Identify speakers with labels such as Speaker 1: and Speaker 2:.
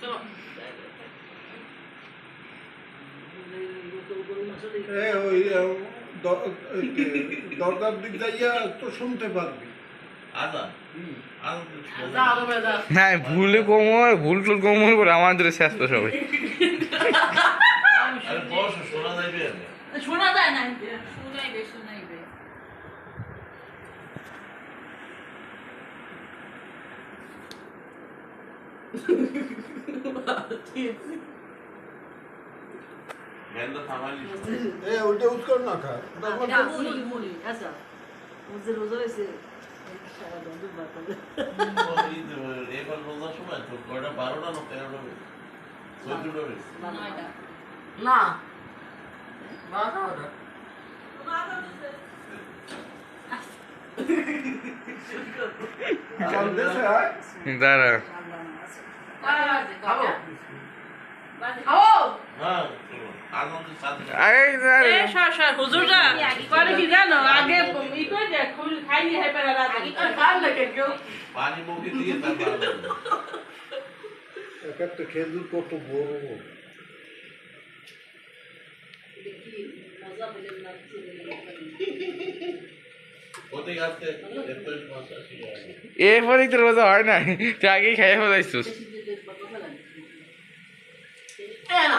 Speaker 1: চলো
Speaker 2: এ ওই আহ, দ- ওই দিক যাইয়া তো শুনতে পারবি।
Speaker 3: হ্যাঁ ভুলে কম হয় ভুল টুল কম হয় করে আমাদের শেষ তো সবাই।
Speaker 4: শোনা যাইবে? না
Speaker 1: শোনা যায় না
Speaker 4: এবার রোজার সময় তো কয়টা? বারোটা না তেরোটা চোদ্দটা
Speaker 1: না। বারোটা
Speaker 3: দাঁড়া। এরপরেই তোর মজা হয় না তুই আগেই খাইয়ে ফেলাইছিস।
Speaker 1: এ না